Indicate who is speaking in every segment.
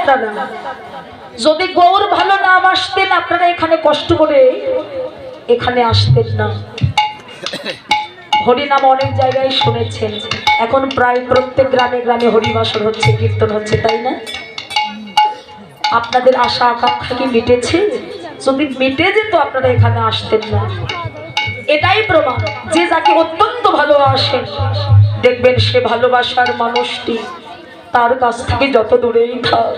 Speaker 1: আপনারা যদি গৌর ভালো না বাসতেন, আপনারা এখানে কষ্ট করে এখানে আসতেন না। হরিনাম অনেক জায়গায় শুনেছেন। এখন প্রায় প্রত্যেক গ্রামে গ্রামে হরিবাসর হচ্ছে, কীর্তন হচ্ছে, তাই না? আপনাদের আশা, আকাঙ্ক্ষা কি মিটেছে? যদি মিটে যেত, আপনারা এখানে আসতেন না। এটাই প্রমাণ। যে যাকে অত্যন্ত ভালোবাসেন দেখবেন সে ভালোবাসার মানুষটি। তার কাছ থেকে যত দূরেই থাক,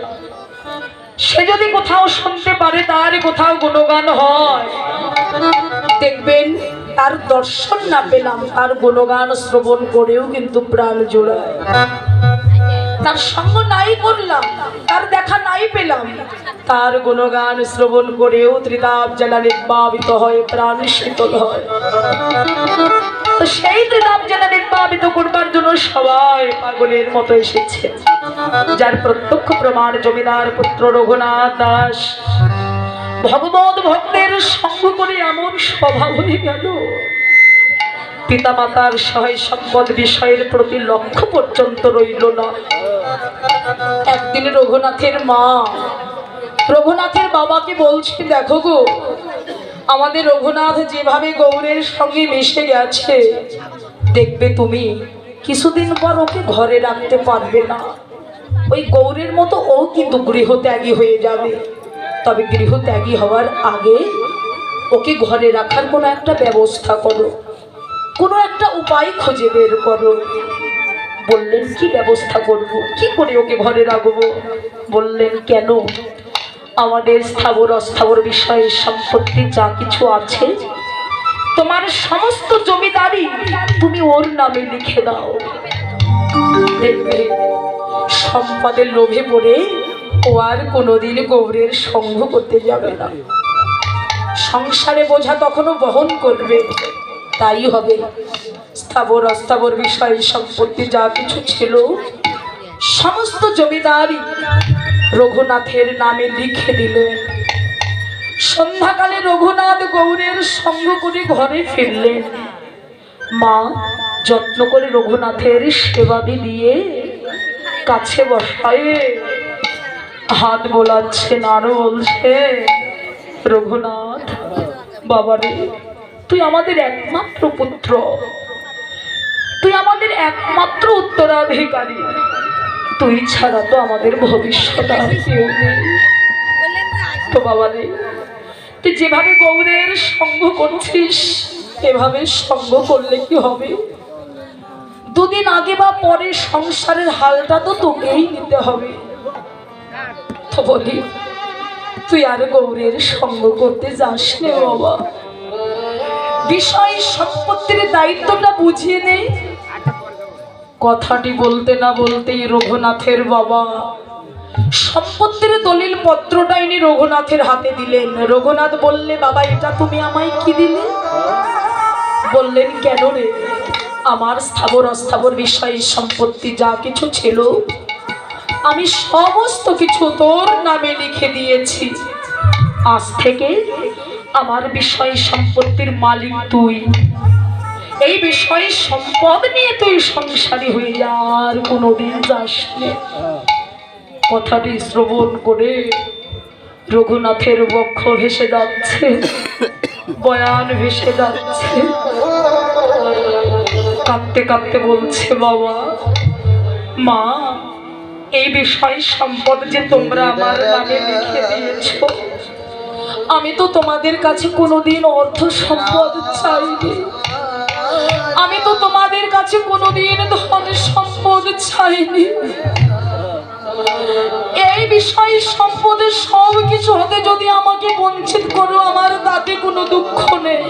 Speaker 1: সে যদি কোথাও শুনতে পারে, তার কোথাও গুণগান হয়। দেখবেন, তার দর্শন না পেলাম, তার গুণগান শ্রবণ করেও কিন্তু প্রাণ জোড়ায়। তার সঙ্গ নাই করলাম, তার দেখা নাই পেলাম, তার গুণগান শ্রবণ করেও ত্রিতাপ জেলা নির্বাবিত হয় প্রাণ শীতল হয়। তো সেই ত্রিতাপ জেলা নির্বাবিত করবার জন্য সবাই পাগলের মতো এসেছে। যার প্রত্যক্ষ প্রমাণ জমিদার পুত্র রঘুনাথ দাস। ভগবত ভক্তের সঙ্গ করে এমন স্বভাব হয়ে গেল। পিতামাতার সহায় সম্পদ বিষয়ের প্রতি লক্ষ্য পর্যন্ত রইল না। একদিন রঘুনাথের মা, রঘুনাথের বাবাকে বলছে, দেখো গো আমাদের রঘুনাথ যেভাবে গৌরের সঙ্গে মিশে গেছে, দেখবে তুমি, কিছুদিন পর ওকে ঘরে রাখতে পারবে না। ওই গৌরের মতো ও কিন্তু গৃহত্যাগী হয়ে যাবে। তবে গৃহত্যাগী হওয়ার আগে ওকে ঘরে রাখার কোনো একটা ব্যবস্থা করো, কোনো একটা উপায় খুঁজে বের করো। বললেন, কি ব্যবস্থা করব? কি করে ওকে ঘরে রাখব? বললেন, কেন? আমাদের স্থাবর, অস্থাবর বিষয়ে সম্পত্তি যা কিছু আছে, তোমার সমস্ত জমিদারি তুমি ওর নামে লিখে দাও। দেখবে, সম্পদের লোভে পড়ে ও আর কোনোদিন গৌরের সঙ্গ করতে যাবে না। সংসারে বোঝা তখনও বহন করবে। তাই হবে। স্থাবর, অস্থাবর বিষয় সম্পত্তি যা কিছু ছিল, সমস্ত জমিদারি রঘুনাথের নামে লিখে দিলেন সন্ধ্যাকালে রঘুনাথ গৌরের সঙ্গ করে ঘরে ফিরলেন মা যত্ন করে রঘুনাথের সেবাদি দিয়ে কাছে বসায় হাত বোলাচ্ছে আরও বলছে, রঘুনাথ, বাবারে, তুই আমাদের একমাত্র পুত্র। তুই আমাদের একমাত্র উত্তরাধিকারী। তুই ছাড়া তো আমাদের ভবিষ্যৎ আর কেউ নেই। তো বাবা রে তুই যেভাবে গৌরের সঙ্গ করছিস, এভাবে সঙ্গ করলে কি হবে? দুদিন আগে বা পরে সংসারের হালটা তো তোকেই নিতে হবে। তো বলি, তুই আর গৌরের সঙ্গ করতে যাস নে বাবা। বিষয় সম্পত্তির দায়িত্বটা বুঝিয়ে নেই কথাটি বলতে না বলতেই রঘুনাথের বাবা। সম্পত্তির দলিল পত্রটা ইনি রঘুনাথের হাতে দিলেন। রঘুনাথ বললে, বাবা, এটা তুমি আমায় কি দিলে? বললেন, কেন রে? আমার স্থাবর, অস্থাবর বিষয় সম্পত্তি যা কিছু ছিল, আমি সমস্ত কিছু তোর নামে লিখে দিয়েছি। আজ থেকে আমার বিষয় সম্পত্তির মালিক তুই। এই বিষয়ে সম্পদ নিয়ে তুই সংসারী হয়ে আর কোনোদিন যাস। কথাটি শ্রবণ করে রঘুনাথের বক্ষ ভেসে যাচ্ছে, বয়ান ভেসে যাচ্ছে কাঁদতে কাঁদতে বলছে, বাবা, মা, এই বিষয় সম্পদ যে তোমরা আমার নামে লিখে দিয়েছ, আমি তো তোমাদের কাছে কোনোদিন অর্থ সম্পদ চাইনি আমি তো তোমাদের কাছে কোনোদিন ধন সম্পদ চাইনি। এই বিষয়ে সম্পদের সব কিছু হতে যদি আমাকে বঞ্চিত করো, আমার তাতে কোনো দুঃখ নেই।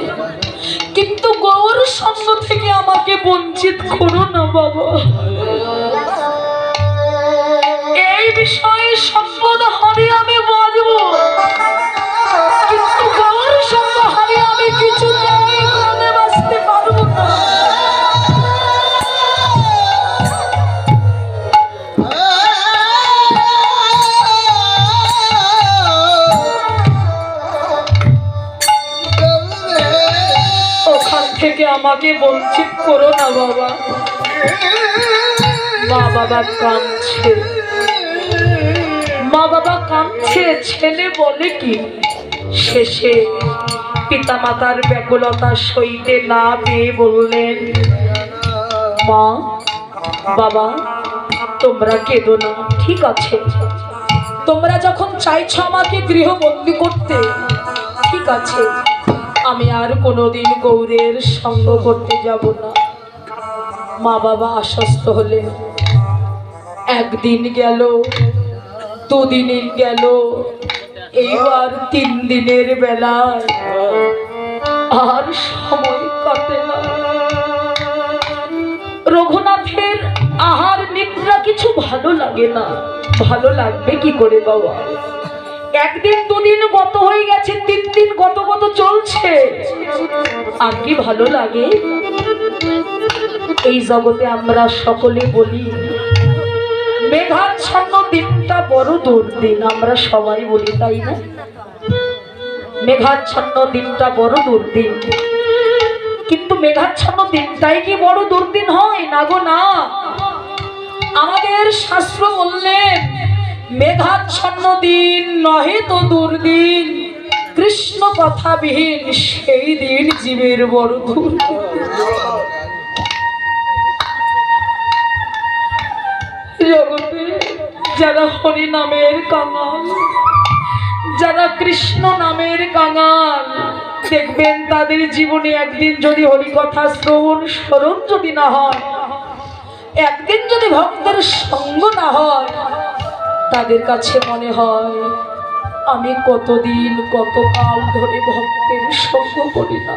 Speaker 1: কিন্তু গৌর সঙ্গ থেকে আমাকে বঞ্চিত করো না, বাবা। এই বিষয়ে আমাকে বঞ্চিত করো না বাবা। মা বাবা কাঁদছে। মা বাবা কাঁদছে, ছেলে বলে কি? শেষে পিতামাতার ব্যাকুলতা সইতে না পেয়ে বললেন, মা, বাবা, তোমরা কেঁদো না, ঠিক আছে। তোমরা যখন চাইছ আমাকে গৃহবন্দী করতে, ঠিক আছে। আমি আর কোনোদিন গৌরের সঙ্গ করতে যাব না। মা বাবা আশ্বস্ত হলে। একদিন গেল, দুদিন গেল, এইবার তিন দিনের বেলায় আর সময় কাটে না। রঘুনাথের আহার নিদ্রা কিছু ভালো লাগে না। ভালো লাগবে কি করে বাবা? একদিন দুদিন গত হয়ে গেছে, তিন দিন গত গত চলছে। আর কি ভালো লাগে? এই জগতে আমরা সকলে বলি, মেঘাচ্ছন্ন দিনটা বড় দুর্দিন, আমরা সবাই বলি, তাই না? মেঘাচ্ছন্ন দিনটা বড় দুর্দিন। কিন্তু মেঘাচ্ছন্ন দিনটাই কি বড় দুর্দিন হয়? না গো, না। আমাদের শাস্ত্র বললেন মেঘাচ্ছন্ন দিন নহে তো দুর্দিন। কৃষ্ণ কথাবিহীন সেই দিন জীবের বড় দুর্দিন জগতে যারা হরি নামের কাঙাল, যারা কৃষ্ণ নামের কাঙাল, দেখবেন তাদের জীবনে একদিন যদি হরিকথা শ্রবণ স্মরণ যদি না হয়, একদিন যদি ভক্তের সঙ্গ না হয় তাদের কাছে মনে হয়, আমি কতদিন কতকাল ধরে ভক্তের সঙ্গ করি না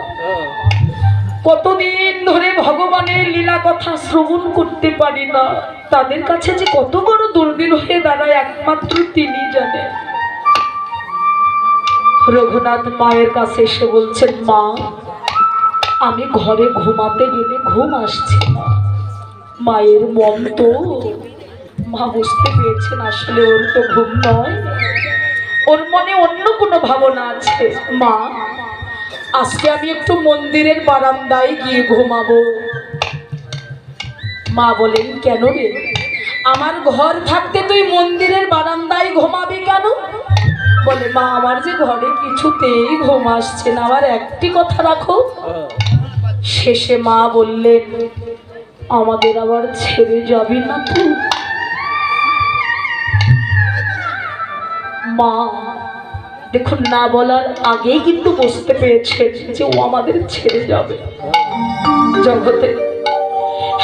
Speaker 1: কতদিন ধরে ভগবানের লীলা কথা শ্রবণ করতে পারি না। তাদের কাছে যে কত বড় দুর্দিন হয়ে দাঁড়ায়, একমাত্র তিনি জানেন। রঘুনাথ মায়ের কাছে এসে বলছেন, মা, আমি ঘরে ঘুমাতে গেলে ঘুম আসছে মায়ের মন তো মা বুঝতে পেরেছেন আসলে ওর তো ঘুম নয়। ওর মনে অন্য কোনো ভাবনা আছে। মা, আজকে আমি একটু মন্দিরের বারান্দায় গিয়ে ঘুমাবো। মা বলেন, কেন রে? আমার ঘর থাকতে তুই মন্দিরের বারান্দায় ঘুমাবি কেন? বলে, মা, আমার যে ঘরে কিছুতেই ঘুম আসছে না। আমার একটি কথা রাখো। শেষে মা বললেন, আমাদের আবার ছেড়ে যাবি না তুই? মা দেখুন না বলার আগেই কিন্তু বুঝতে পেরেছে যে ও আমাদের ছেড়ে যাবে। জগতে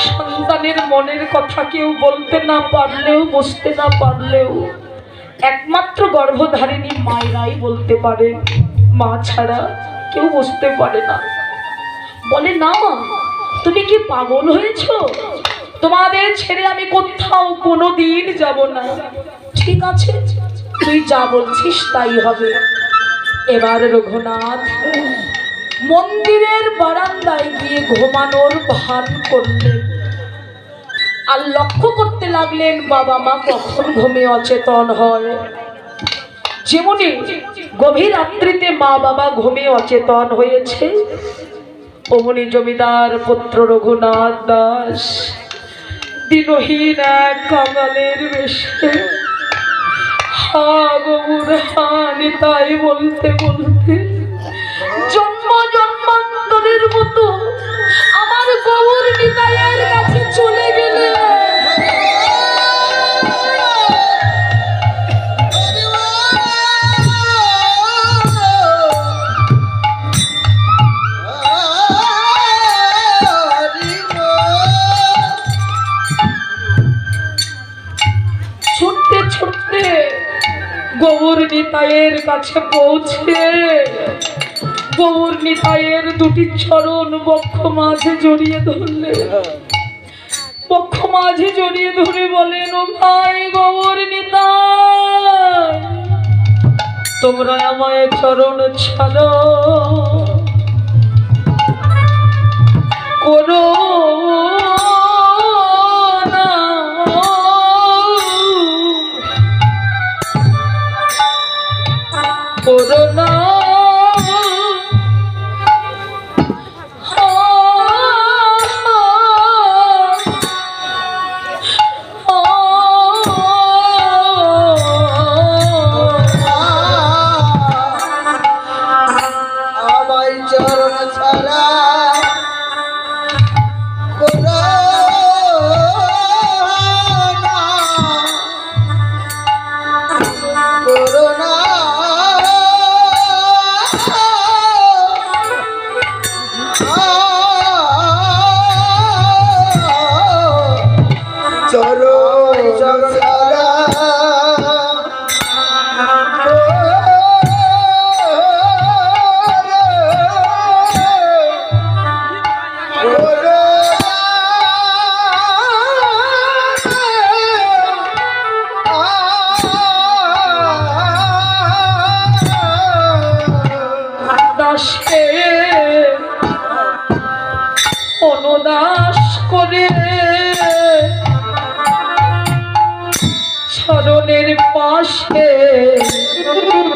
Speaker 1: সন্তানের মনের কথা কেউ বলতে না পারলেও, বুঝতে না পারলেও, একমাত্র গর্ভধারিণী মায়েরাই বলতে পারে, মা ছাড়া কেউ বুঝতে পারে না। বলে, না মা, তুমি কি পাগল হয়েছ? তোমাদের ছেড়ে আমি কোথাও কোনো দিন যাব না। ঠিক আছে তুই যা বলছিস তাই হবে। এবার রঘুনাথ মন্দিরের বারান্দায় গিয়ে ঘুমানোর ভান করলেন। আর লক্ষ্য করতে লাগলেন বাবা মা কখন ঘুমে অচেতন হয়। যেমনি গভীর রাত্রিতে মা বাবা ঘুমে অচেতন হয়েছে, অমনি জমিদার পুত্র রঘুনাথ দাস, দিনহীন এক কাঙালের বেশে হা গৌর হা তাই বলতে বলতে কাছে পৌঁছে। গৌর নিতাইয়ের দুটি চরণ বক্ষ মাঝে জড়িয়ে ধরলে। বক্ষ মাঝে জড়িয়ে ধরে বলেন, ও ভাই গৌর তোমরা আমায় চরণ ছাড়ো। করো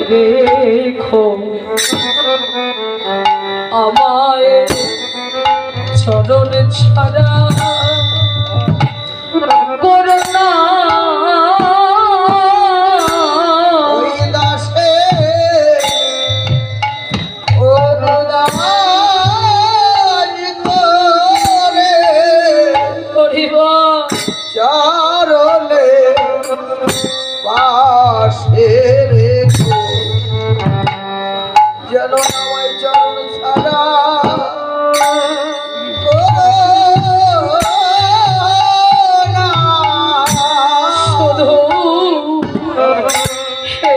Speaker 1: রেখো। আমায় চরণ ছাড়া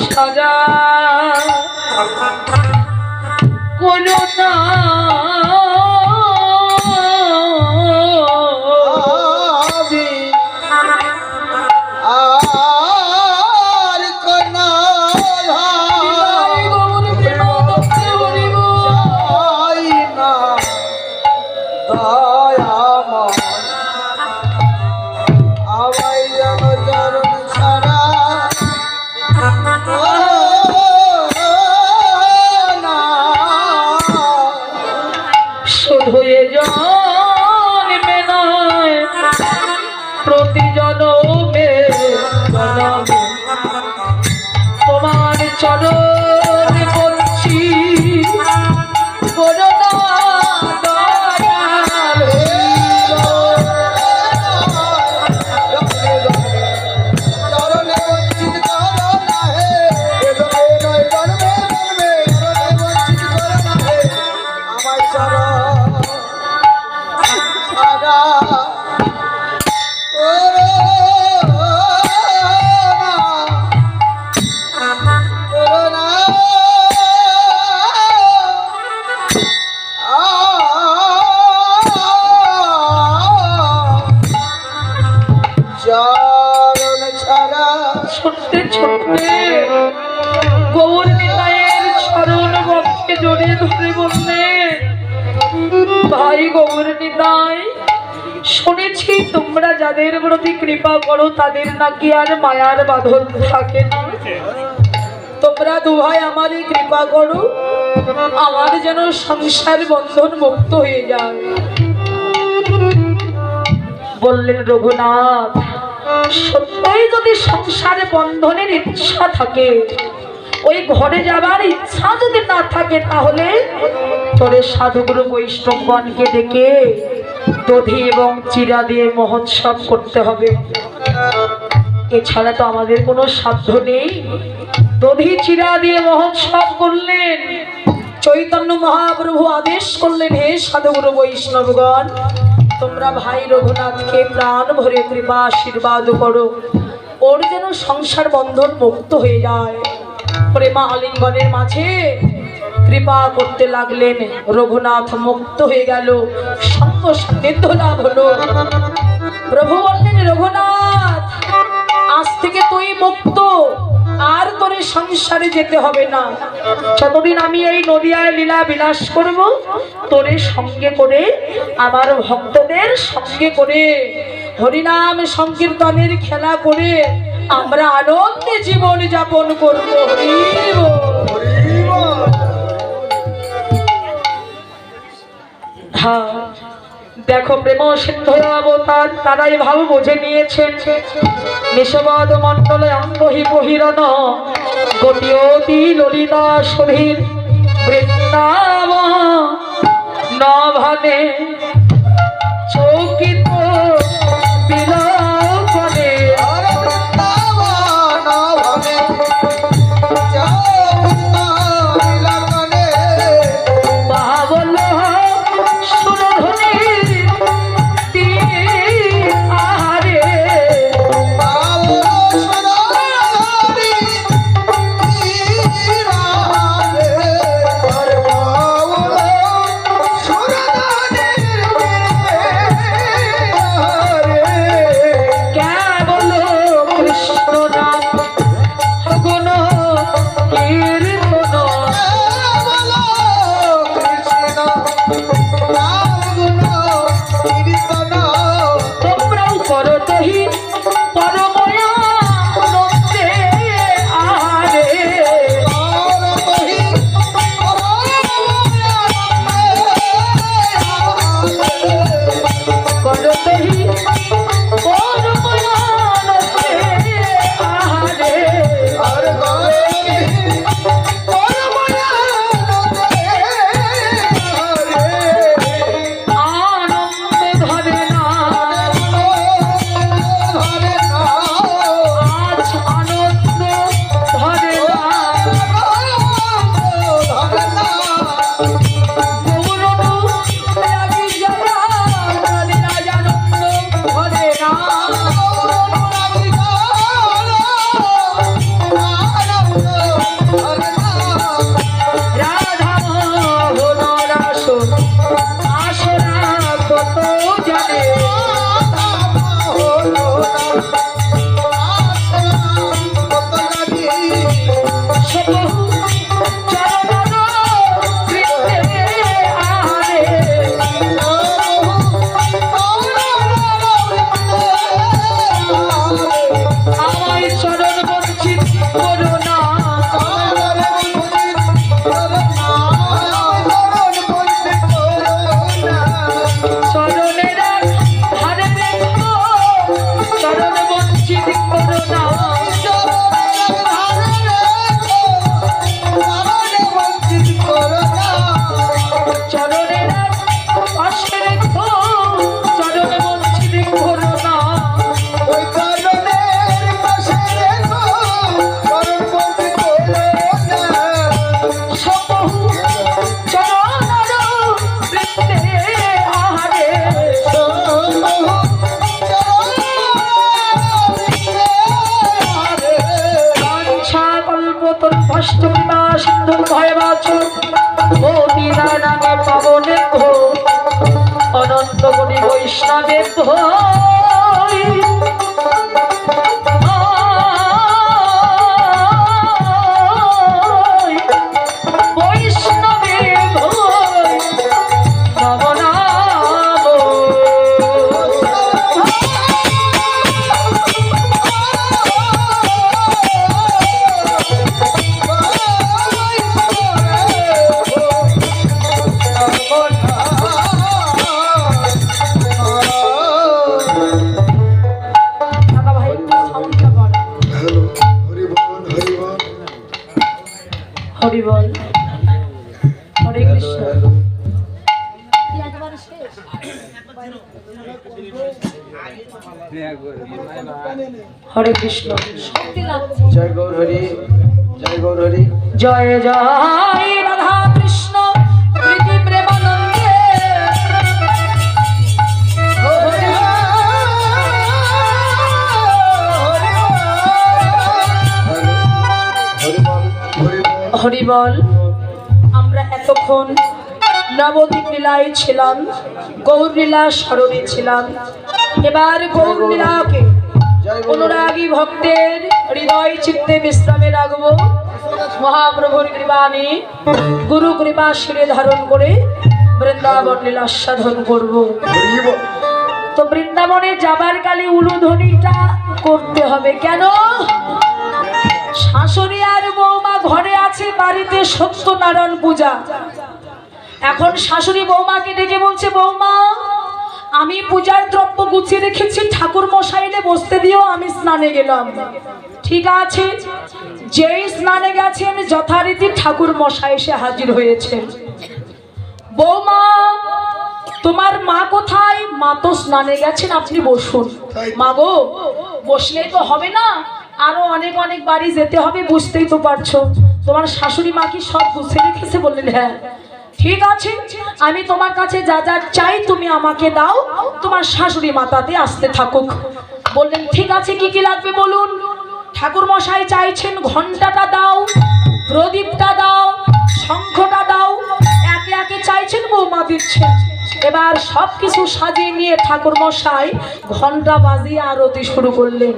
Speaker 2: ছাড়া।
Speaker 1: কোনো তোমার বললেন ভাই গৌর নিতাই, শুনেছি তোমরা যাদের প্রতি কৃপা করো, তাদের নাকি আর মায়ার বাঁধন থাকে না। তোমরা দুভাই আমারই কৃপা করো, আমার যেন সংসার বন্ধন মুক্ত হয়ে যায়। বললেন রঘুনাথ, সত্যই যদি সংসারে বন্ধনের ইচ্ছা থাকে ওই ঘরে যাবার ইচ্ছা যদি না থাকে তাহলে তোরে সাধুগুরু বৈষ্ণবগণকে ডেকে দধি এবং চিরা দিয়ে মহোৎসব করতে হবে। এছাড়া তো আমাদের কোনো সাধ্য নেই। দধি, চিরা দিয়ে মহোৎসব করলেন। চৈতন্য মহাপ্রভু আদেশ করলেন, হে সাধুগুরু বৈষ্ণবগণ, তোমরা ভাই রঘুনাথকে প্রাণ ভরে কৃপা আশীর্বাদ করো। ওর যেন সংসার বন্ধন মুক্ত হয়ে যায়। প্রেমা আলিঙ্গনের মাঝে কৃপা করতে লাগলেন। রঘুনাথ মুক্ত হয়ে গেল। হলো। প্রভু বললেন, রঘুনাথ, আজ থেকে তুই মুক্ত। আর তোর সংসারে যেতে হবে না। যতদিন আমি এই নদিয়ায় লীলা বিলাস করব, তোরে সঙ্গে করে, আমার ভক্তদের সঙ্গে করে, হরিনাম সংকীর্তনের খেলা করে আমরা আনন্দে জীবন যাপন করব দেখো প্রেম সিদ্ধ অবতার তারাই ভাব বুঝে নিয়েছেন। নিষবাদ মণ্ডলে অঙ্গহি বহিরন গতিয়তি ললিতা সুধীর বৃন্দাব নভানে 어. হরে কৃষ্ণ।
Speaker 2: জয় গৌর হরি জয় গৌর হরি
Speaker 1: জয় জয় রাধা কৃষ্ণ প্রীতি প্রেমানন্দে।
Speaker 2: হরি হরি বল হরি বল।
Speaker 1: হরি বল আমরা
Speaker 3: এতক্ষণ নবদ্বীপ লীলায় ছিলাম গৌর লীলা স্মরণে ছিলাম। এবার গৌর লীলাকে
Speaker 4: জয় গুরু
Speaker 3: অনুরাগী ভক্তের হৃদয় চিত্তে বিশ্রামে রাখব। মহাপ্রভুর কৃপানি গুরু কৃপা শিরে ধারণ করে বৃন্দাবন লীলা সাধন করব তো বৃন্দাবনে যাবার কালে উলুধ্বনিটা করতে হবে কেন? শাশুড়ি আর বৌমা ঘরে আছে বাড়িতে সত্যনারায়ণ পূজা। এখন শাশুড়ি বৌমাকে ডেকে বলছে বৌমা আমি পূজার দ্রব্য গুছিয়ে রেখেছি ঠাকুর মশাইলে বসতে দিও আমি স্নানে গেলাম। ঠিক আছে? যেই স্নানে গেছেন যথারীতি ঠাকুর মশাই এসে হাজির হয়েছেন বৌমা তোমার মা কোথায়? মা তো স্নানে গেছেন আপনি বসুন। মা গো বসলেই তো হবে না? আরও অনেক অনেক বাড়ি যেতে হবে বুঝতেই তো পারছ। তোমার শাশুড়ি মা কি সব গুছিয়ে রেখেছে বললেন? হ্যাঁ। ঠিক আছে, আমি তোমার কাছে যা যা চাই তুমি আমাকে দাও। তোমার শাশুড়ি মাতাতে আসতে থাকুক। বললেন, ঠিক আছে, কি কি লাগবে বলুন? ঠাকুর মশাই চাইছেন ঘন্টাটা দাও, প্রদীপটা দাও, শঙ্খটা দাও। একে একে চাইছেন, বৌমা দিচ্ছেন। এবার সব কিছু সাজিয়ে নিয়ে ঠাকুর মশাই ঘণ্টা বাজিয়ে আরতি শুরু করলেন।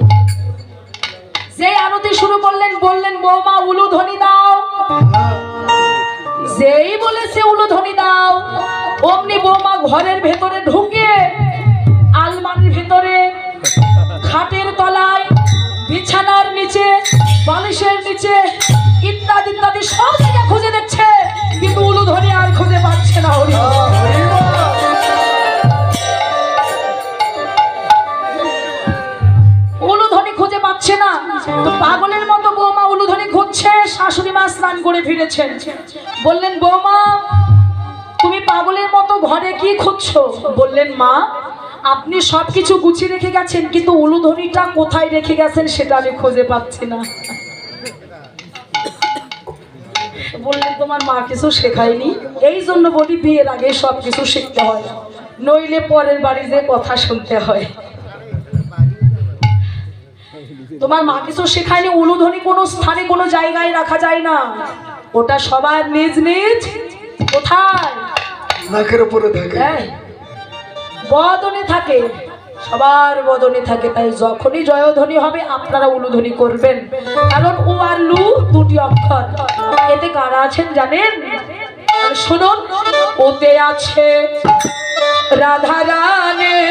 Speaker 3: যে আরতি শুরু করলেন, বললেন, বৌমা, উলুধ্বনি দাও যেই বলেছে উলুধ্বনি দাও। অমনি বৌমা ঘরের ভেতরে ঢুকে আলমারির ভেতরে খাটের তলায়, বিছানার নিচে, বালিশের নিচে ইত্যাদি ইত্যাদি সব জায়গায় খুঁজে দেখছে। কিন্তু উলুধ্বনি আর খুঁজে পাচ্ছে না হরি উলুধ্বনি খুঁজে পাচ্ছে না। পাগলের মতো শাশুড়ি মা স্নান করে ফিরেছেন। বললেন, বৌমা, তুমি পাগলের মতো ঘরে কি খুঁজছো? বললেন, মা, আপনি সব কিছু গুছিয়ে রেখে গেছেন, কিন্তু উলুধ্বনিটা কোথায় রেখে গেছেন সেটা আমি খুঁজে পাচ্ছি না। বললেন, তোমার মা কিছু শেখায়নি? এই জন্য বলি, বিয়ের আগে সব কিছু শিখতে হয়। নইলে পরের বাড়ি যে কথা শুনতে হয়। তোমার মাকে তো সেখানে উলুধ্বনি কোনো স্থানে কোনো জায়গায় রাখা যায় না। ওটা সবার নিজ নিজ। কোথায়?
Speaker 4: নাকের উপরে থাকে।
Speaker 3: হ্যাঁ। বদনে থাকে। সবার বদনে থাকে। তাই যখনই জয়ধ্বনি হবে আপনারা উলুধ্বনি করবেন। কারণ ও আর লু দুটি অক্ষর। এতে কারা আছেন জানেন? শুনুন। ওতে আছে রাধা রানে